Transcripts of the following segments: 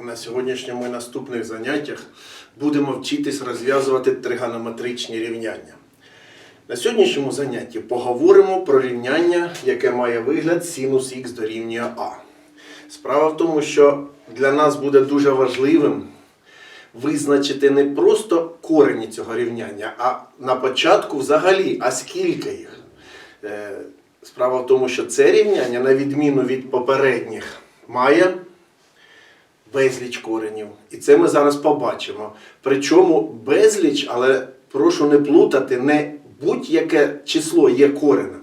на сьогоднішньому і наступних заняттях будемо вчитись розв'язувати тригонометричні рівняння. На сьогоднішньому занятті поговоримо про рівняння, яке має вигляд синус х дорівнює а. Справа в тому, що для нас буде дуже важливим визначити не просто корені цього рівняння, а на початку взагалі, а скільки їх. Е, Справа в тому, що це рівняння, на відміну від попередніх, має безліч коренів. І це ми зараз побачимо. Причому безліч, але прошу не плутати, не будь-яке число є коренем,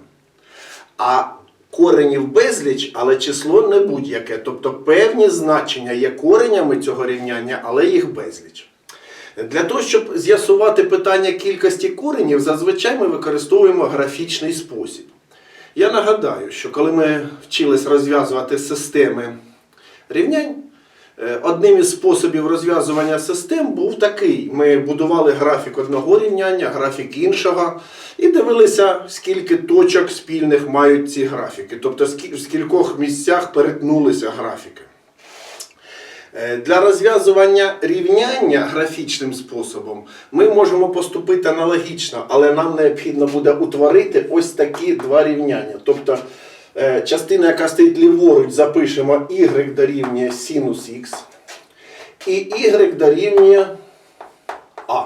а коренів безліч, але число не будь-яке. Тобто певні значення є коренями цього рівняння, але їх безліч. Для того, щоб з'ясувати питання кількості коренів, зазвичай ми використовуємо графічний спосіб. Я нагадаю, що коли ми вчились розв'язувати системи рівнянь, одним із способів розв'язування систем був такий: ми будували графік одного рівняння, графік іншого, і дивилися, скільки точок спільних мають ці графіки, тобто в скількох місцях перетнулися графіки. Е, Для розв'язування рівняння графічним способом ми можемо поступити аналогічно, але нам необхідно буде утворити ось такі два рівняння. Тобто е, частина, яка стоїть ліворуч, запишемо y дорівнює синус х, і y дорівнює а.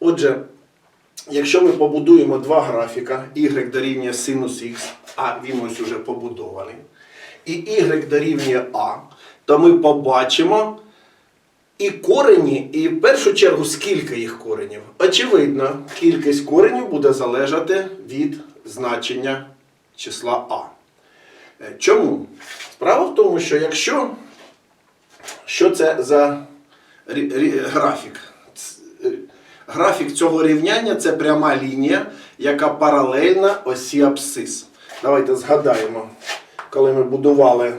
Отже, якщо ми побудуємо два графіка, y дорівнює синус х, а він ось уже побудований, і y дорівнює а, то ми побачимо і корені, і в першу чергу скільки їх коренів. Очевидно, кількість коренів буде залежати від значення числа а. Е, Чому? Справа в тому, що якщо що це за графік? Е, Графік цього рівняння це пряма лінія, яка паралельна осі абсцис. Давайте згадаємо, коли ми будували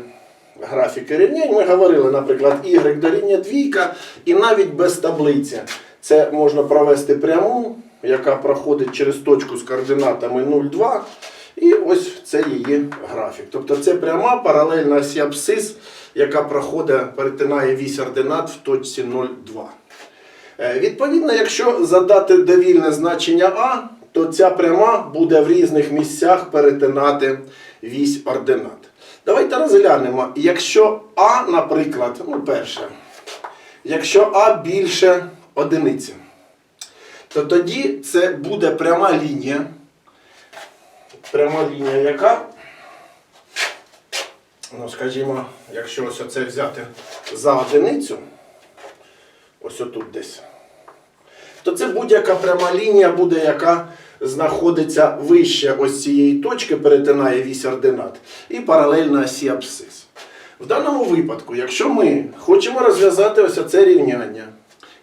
графіки рівнянь, ми говорили, наприклад, y дорівнює двійка, і навіть без таблиці. Це можна провести пряму, яка проходить через точку з координатами 0,2. І ось це її графік. Тобто це пряма паралельна осі яка проходить, перетинає вісь ординат в точці 0,2. Е, Відповідно, якщо задати довільне значення А, то ця пряма буде в різних місцях перетинати вісь ординат. Давайте розглянемо, якщо А, наприклад, ну перше, якщо А більше одиниці, то тоді це буде пряма лінія. Пряма лінія, яка, ну скажімо, якщо ось це взяти за одиницю, ось отут десь, то це будь-яка пряма лінія буде, яка знаходиться вище ось цієї точки, перетинає вісь ординат, і паралельно осі абсцис. В даному випадку, якщо ми хочемо розв'язати ось це рівняння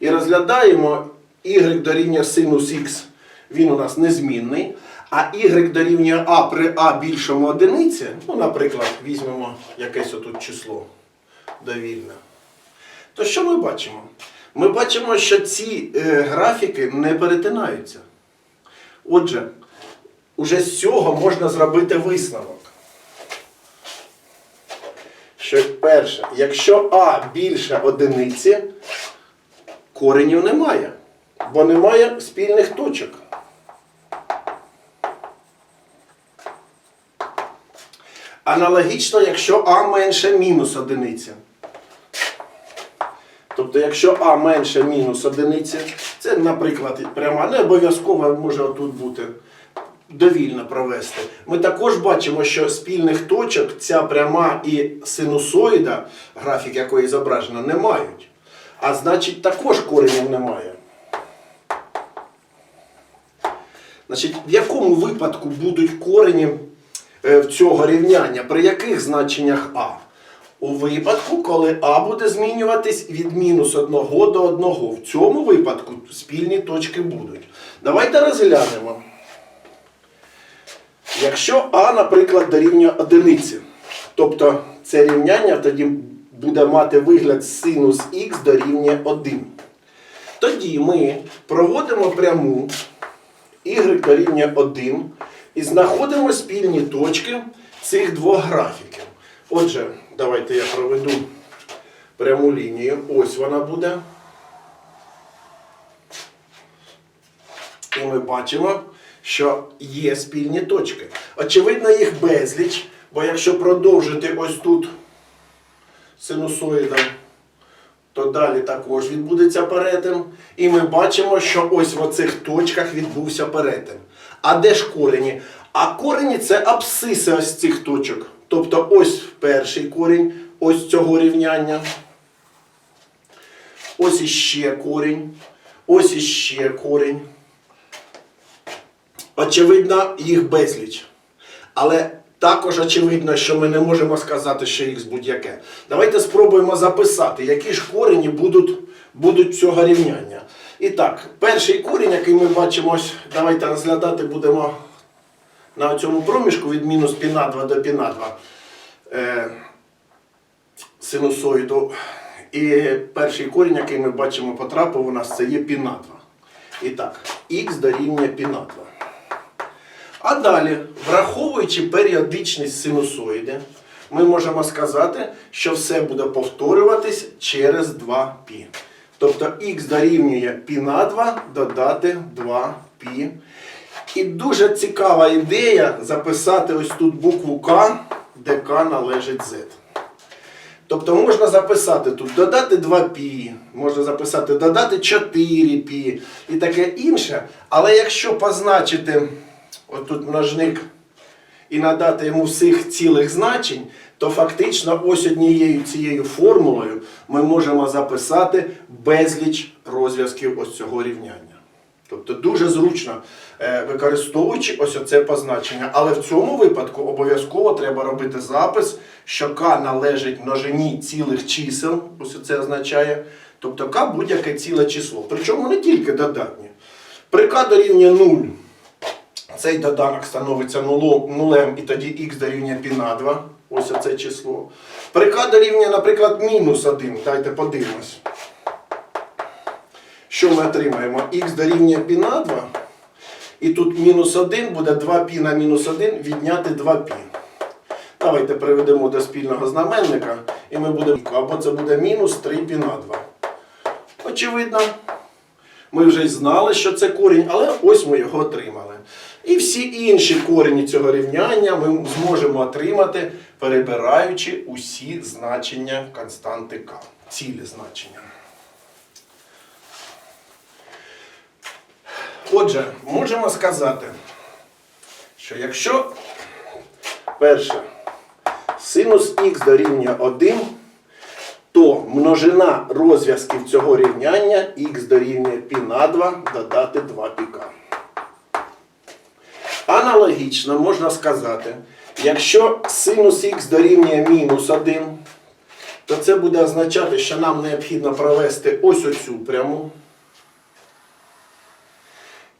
і розглядаємо y дорівнює синус х, він у нас незмінний, а y дорівнює а при а більшому одиниці, ну, наприклад, візьмемо якесь отут число довільне, то що ми бачимо? Ми бачимо, що ці е, графіки не перетинаються. Отже, уже з цього можна зробити висновок. Що перше, якщо А більше одиниці, коренів немає, бо немає спільних точок. Аналогічно, якщо А менше мінус одиниця. Тобто, якщо А менше мінус одиниці, це, наприклад, пряма, не обов'язково може отут бути довільно провести. Ми також бачимо, що спільних точок ця пряма і синусоїда, графік якої зображено, не мають. А значить, також коренів немає. Значить, в якому випадку будуть корені в цього рівняння? При яких значеннях А? У випадку, коли А буде змінюватись від мінус 1 до 1. В цьому випадку спільні точки будуть. Давайте розглянемо. Якщо А, наприклад, дорівнює одиниці, тобто це рівняння тоді буде мати вигляд синус х дорівнює 1. Тоді ми проводимо пряму y дорівнює 1 і знаходимо спільні точки цих двох графіків. Отже, давайте я проведу пряму лінію. Ось вона буде. І ми бачимо, що є спільні точки. Очевидно, їх безліч, бо якщо продовжити ось тут синусоїдом, то далі також відбудеться перетин. І ми бачимо, що ось в оцих точках відбувся перетин. А де ж корені? А корені це абсциси ось цих точок. Тобто ось перший корінь, ось цього рівняння. Ось іще корінь, ось іще корінь. Очевидно, їх безліч. Але також очевидно, що ми не можемо сказати, що х будь-яке. Давайте спробуємо записати, які ж корені будуть будуть цього рівняння. І так, перший корінь, який ми бачимо, давайте розглядати будемо на цьому проміжку від мінус піна 2 до піна 2 е, синусоїду. І перший корінь, який ми бачимо, потрапив у нас, це є піна 2. І так, х дорівнює піна 2. А далі, враховуючи періодичність синусоїди, ми можемо сказати, що все буде повторюватись через 2π. Тобто х дорівнює π на 2 додати 2π. І дуже цікава ідея записати ось тут букву К, де К належить Z. Тобто можна записати тут додати 2π, можна записати додати 4π і таке інше. Але якщо позначити отут множник і надати йому всіх цілих значень, то фактично ось однією цією формулою ми можемо записати безліч розв'язків ось цього рівняння. Тобто дуже зручно е, використовуючи ось оце позначення. Але в цьому випадку обов'язково треба робити запис, що k належить множині цілих чисел, ось це означає. Тобто k будь-яке ціле число. Причому не тільки додатнє. При k дорівнює 0 цей доданок становиться нулом, нулем і тоді х дорівнює π на 2. Ось оце число. При k дорівнює, наприклад, мінус 1. Дайте подивимось. Що ми отримаємо? х дорівнює π на 2. І тут мінус 1 буде 2π на мінус 1 відняти 2π. Давайте приведемо до спільного знаменника. І ми будемо. Або це буде мінус 3π на 2. Очевидно. Ми вже й знали, що це корінь, але ось ми його отримали. І всі інші корені цього рівняння ми зможемо отримати, перебираючи усі значення константи К. Цілі значення. Отже, можемо сказати, що якщо перше синус х дорівнює 1, то множина розв'язків цього рівняння х дорівнює π на 2 додати 2 піка. Аналогічно можна сказати, якщо синус х дорівнює мінус 1, то це буде означати, що нам необхідно провести ось оцю пряму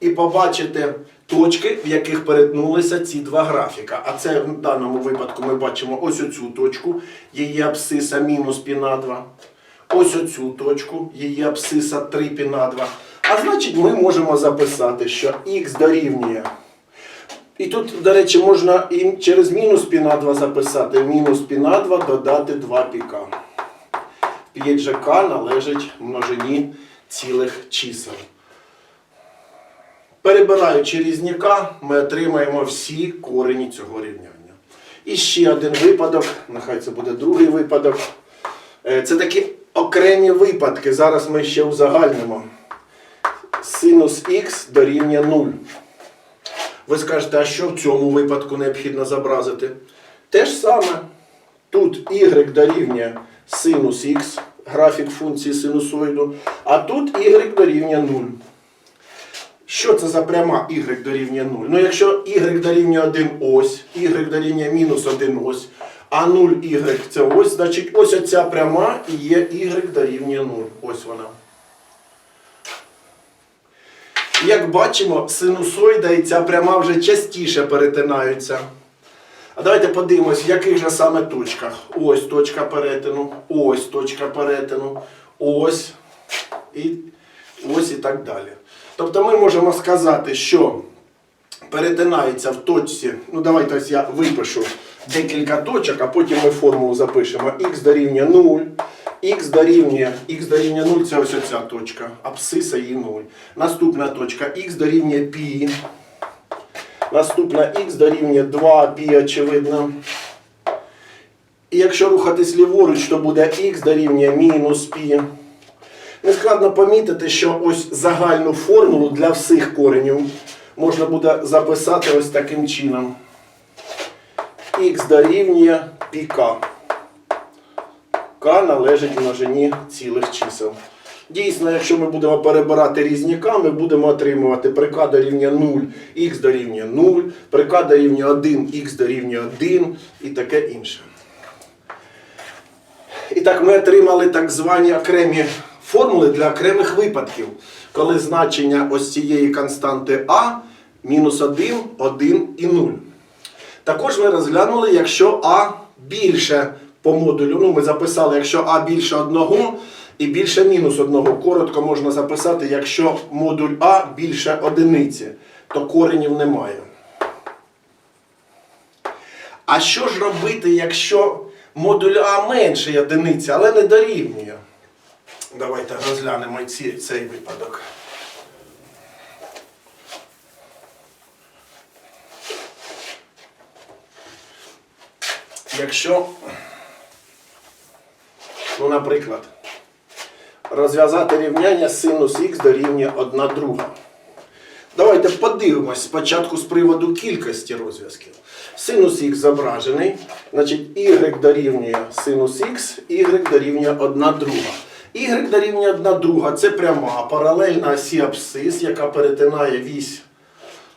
і побачити точки, в яких перетнулися ці два графіка. А це в даному випадку ми бачимо ось оцю точку, її абсциса мінус π на 2. Ось оцю точку, її абсциса 3 π на 2. А значить, ми можемо записати, що х дорівнює. І тут, до речі, можна і через мінус π на 2 записати. Мінус π на 2 додати 2 піка. 5 же k належить множині цілих чисел. Перебираючи різняка, ми отримаємо всі корені цього рівняння. І ще один випадок, нехай це буде другий випадок. Е, Це такі окремі випадки. Зараз ми ще узагальнимо. Синус х дорівнює 0. Ви скажете, а що в цьому випадку необхідно зобразити? Те ж саме. Тут y дорівнює синус х, графік функції синусоїду, а тут y дорівнює 0. Що це за пряма y дорівнює 0? Ну, якщо y дорівнює 1 ось, y дорівнює мінус 1 ось, а 0 y це ось, значить ось оця пряма і є y дорівнює 0. Ось вона. Як бачимо, синусоїда і ця пряма вже частіше перетинаються. А давайте подивимось, в яких же саме точках. Ось точка перетину, ось точка перетину, ось і ось і так далі. Тобто ми можемо сказати, що перетинається в точці, ну давайте ось я випишу декілька точок, а потім ми формулу запишемо. х дорівнює 0, Х дорівнює х дорівнює 0, це ось ця точка. Абсиса і 0. Наступна точка х дорівнює пі. Наступна х дорівнює 2 пі, очевидно. І якщо рухатись ліворуч, то буде х дорівнює мінус пі. Нескладно помітити, що ось загальну формулу для всіх коренів можна буде записати ось таким чином. Х дорівнює піка. К належить множині цілих чисел. Дійсно, якщо ми будемо перебирати різні К, ми будемо отримувати при К дорівнює 0, х дорівнює 0, при К дорівнює 1, х дорівнює 1 і таке інше. І так ми отримали так звані окремі формули для окремих випадків, коли значення ось цієї константи А мінус 1, 1 і 0. Також ми розглянули, якщо А більше по модулю, ну ми записали, якщо А більше 1 і більше мінус 1. Коротко можна записати, якщо модуль А більше одиниці, то коренів немає. А що ж робити, якщо модуль А менше одиниці, але не дорівнює? Давайте розглянемо ці, цей випадок. Якщо, ну, наприклад, розв'язати рівняння синус х дорівнює 1 друга. Давайте подивимось спочатку з приводу кількості розв'язків. Синус х зображений, значить y дорівнює синус х, y дорівнює 1 друга. Y дорівнює 1 друга це пряма паралельна осі абсцис, яка перетинає вісь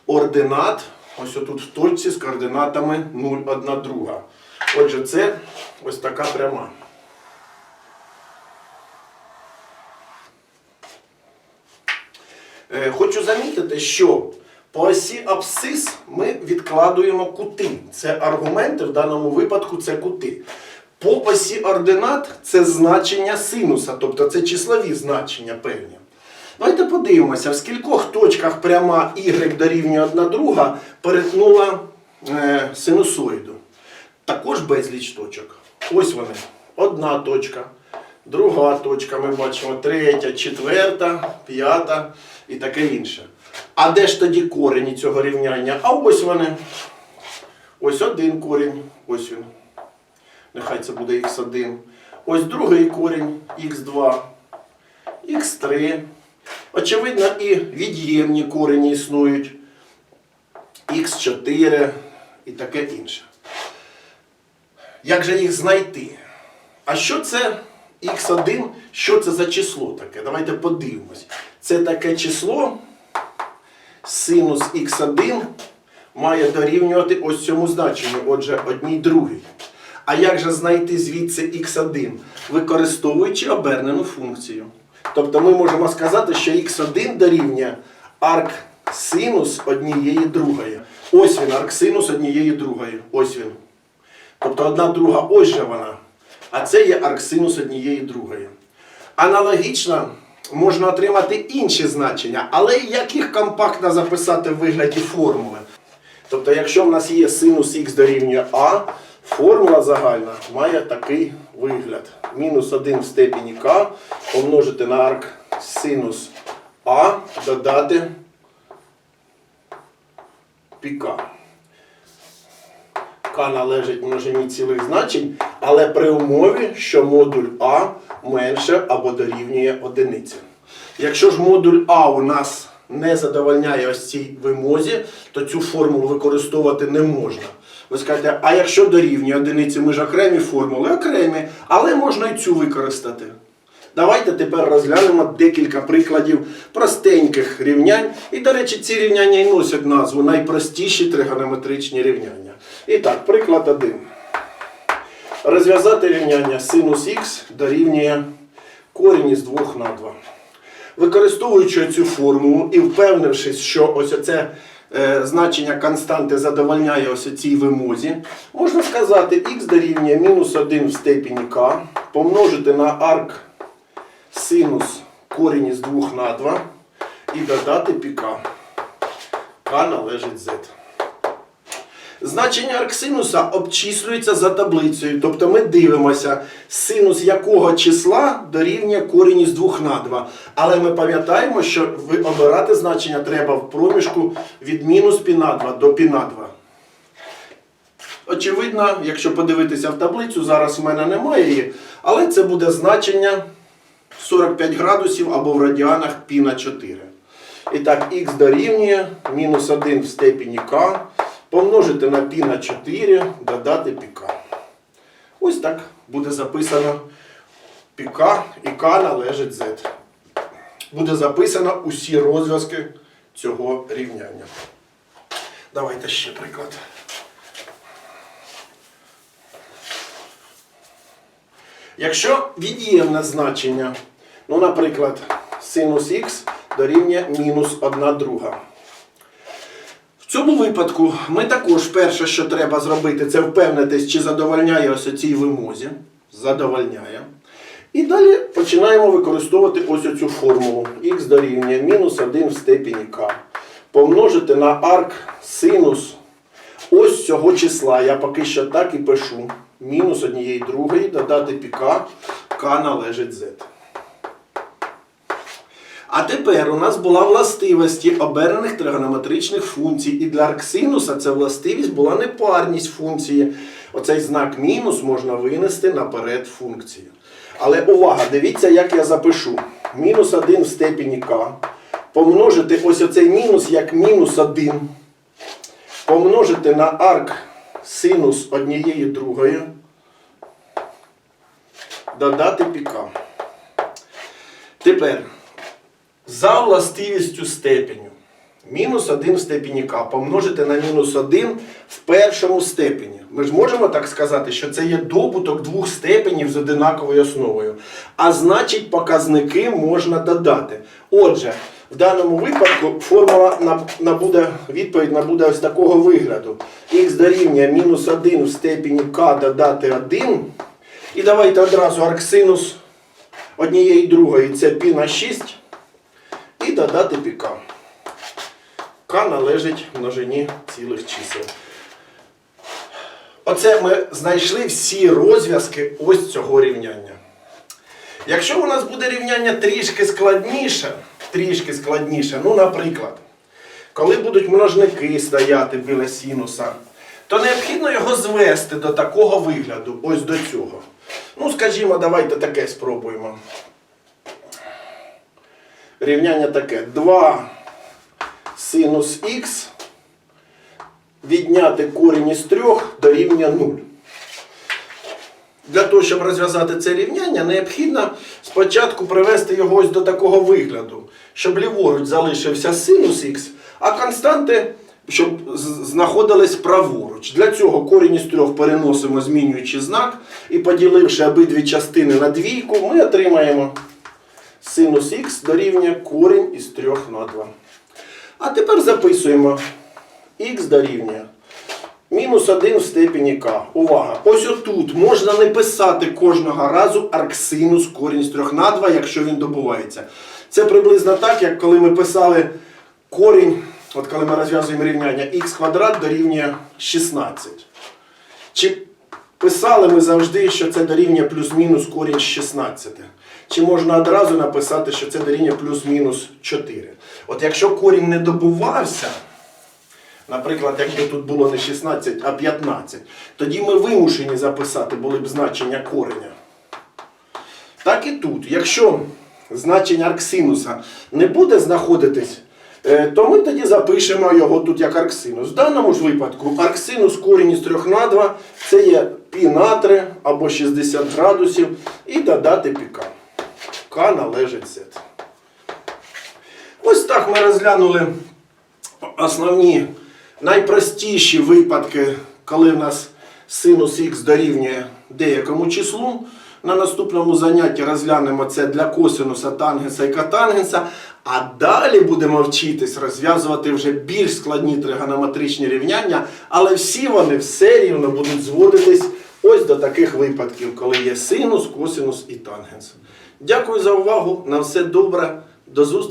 ординат. Ось отут в точці з координатами 0, 1 друга. Отже, це ось така пряма. Е, Хочу замітити, що по осі абсцис ми відкладуємо кути. Це аргументи, в даному випадку це кути. По осі ординат це значення синуса, тобто це числові значення певні. Давайте подивимося, в скількох точках пряма y дорівнює 1 друга перетнула е, синусоїду. Також безліч точок. Ось вони. Одна точка, друга точка, ми бачимо, третя, четверта, п'ята і таке інше. А де ж тоді корені цього рівняння? А ось вони. Ось один корінь, ось він. Нехай це буде х1. Ось другий корінь х2, х3. Очевидно, і від'ємні корені існують. х4 і таке інше. Як же їх знайти? А що це х1? Що це за число таке? Давайте подивимось. Це таке число синус х1 має дорівнювати ось цьому значенню, отже, одній другій. А як же знайти звідси х1, використовуючи обернену функцію? Тобто ми можемо сказати, що х1 дорівнює арк синус однієї другої. Ось він, арк синус однієї другої. Ось він. Тобто одна друга ось же вона. А це є арксинус однієї другої. Аналогічно можна отримати інші значення, але як їх компактно записати в вигляді формули? Тобто, якщо в нас є синус х дорівнює А, формула загальна має такий вигляд. Мінус 1 в степені k помножити на арк синус А, додати піка. К належить множині цілих значень, але при умові, що модуль А менше або дорівнює одиниці. Якщо ж модуль А у нас не задовольняє ось цій вимозі, то цю формулу використовувати не можна. Ви скажете, а якщо дорівнює одиниці, ми ж окремі формули, окремі, але можна і цю використати. Давайте тепер розглянемо декілька прикладів простеньких рівнянь. І, до речі, ці рівняння і носять назву найпростіші тригонометричні рівняння. І так, приклад 1. Розв'язати рівняння синус х дорівнює корінь із 2 на 2. Використовуючи цю формулу і впевнившись, що ось оце е, значення константи задовольняє ось цій вимозі, можна сказати, х дорівнює мінус 1 в степені k помножити на арк синус корінь із 2 на 2 і додати піка. К належить z. Значення арксинуса обчислюється за таблицею. Тобто ми дивимося, синус якого числа дорівнює корінь із 2 на 2. Але ми пам'ятаємо, що обирати значення треба в проміжку від мінус пі на 2 до пі на 2. Очевидно, якщо подивитися в таблицю, зараз в мене немає її, але це буде значення 45 градусів або в радіанах пі на 4. І так, х дорівнює мінус 1 в степені k помножити на пі на 4, додати пі k. Ось так буде записано пі k і k належить z. Буде записано усі розв'язки цього рівняння. Давайте ще приклад. Якщо від'ємне значення, ну, наприклад, синус х дорівнює мінус 1 друга. Цьому випадку ми також перше, що треба зробити, це впевнитись, чи задовольняє ось цій вимозі. Задовольняє. І далі починаємо використовувати ось оцю формулу. х дорівнює мінус 1 в степені k. Помножити на арк синус ось цього числа. Я поки що так і пишу. Мінус однієї другої додати піка, k належить z. А тепер у нас була властивості оберених тригонометричних функцій. І для арксинуса ця властивість була непарність функції. Оцей знак мінус можна винести наперед функції. Але увага, дивіться, як я запишу. Мінус 1 в степені k. Помножити ось оцей мінус як мінус 1. Помножити на арк синус однієї другої. Додати піка. Тепер. За властивістю степеню. Мінус 1 в степені k помножити на мінус 1 в першому степені. Ми ж можемо так сказати, що це є добуток двох степенів з одинаковою основою. А значить, показники можна додати. Отже, в даному випадку формула на- набуде, відповідь набуде ось такого вигляду. х дорівнює мінус 1 в степені k додати 1. І давайте одразу арксинус однієї другої це π на 6 і додати піка. К належить множині цілих чисел. Оце ми знайшли всі розв'язки ось цього рівняння. Якщо у нас буде рівняння трішки складніше, трішки складніше, ну, наприклад, коли будуть множники стояти біля синуса, то необхідно його звести до такого вигляду, ось до цього. Ну, скажімо, давайте таке спробуємо. Рівняння таке. 2 синус х відняти корінь із 3 дорівнює 0. Для того, щоб розв'язати це рівняння, необхідно спочатку привести його ось до такого вигляду, щоб ліворуч залишився синус х, а константи, щоб знаходились праворуч. Для цього корінь із 3 переносимо, змінюючи знак, і поділивши обидві частини на двійку, ми отримаємо синус х дорівнює корінь із 3 на 2. А тепер записуємо х дорівнює мінус 1 в степені k. Увага! Ось отут можна не писати кожного разу арксинус корінь з 3 на 2, якщо він добувається. Це приблизно так, як коли ми писали корінь, от коли ми розв'язуємо рівняння х квадрат дорівнює 16. Чи писали ми завжди, що це дорівнює плюс-мінус корінь з 16? Чи можна одразу написати, що це дорівнює плюс-мінус 4? От якщо корінь не добувався, наприклад, якби тут було не 16, а 15, тоді ми вимушені записати були б значення кореня. Так і тут. Якщо значення арксинуса не буде знаходитись, е, то ми тоді запишемо його тут як арксинус. В даному ж випадку арксинус корінь із 3 на 2 це є пі на 3 або 60 градусів і додати піка. К належить z. Ось так ми розглянули основні найпростіші випадки, коли в нас синус х дорівнює деякому числу. На наступному занятті розглянемо це для косинуса, тангенса і котангенса. А далі будемо вчитись розв'язувати вже більш складні тригонометричні рівняння, але всі вони все рівно будуть зводитись ось до таких випадків, коли є синус, косинус і тангенс. Дякую за увагу. На все добре. До зустрічі.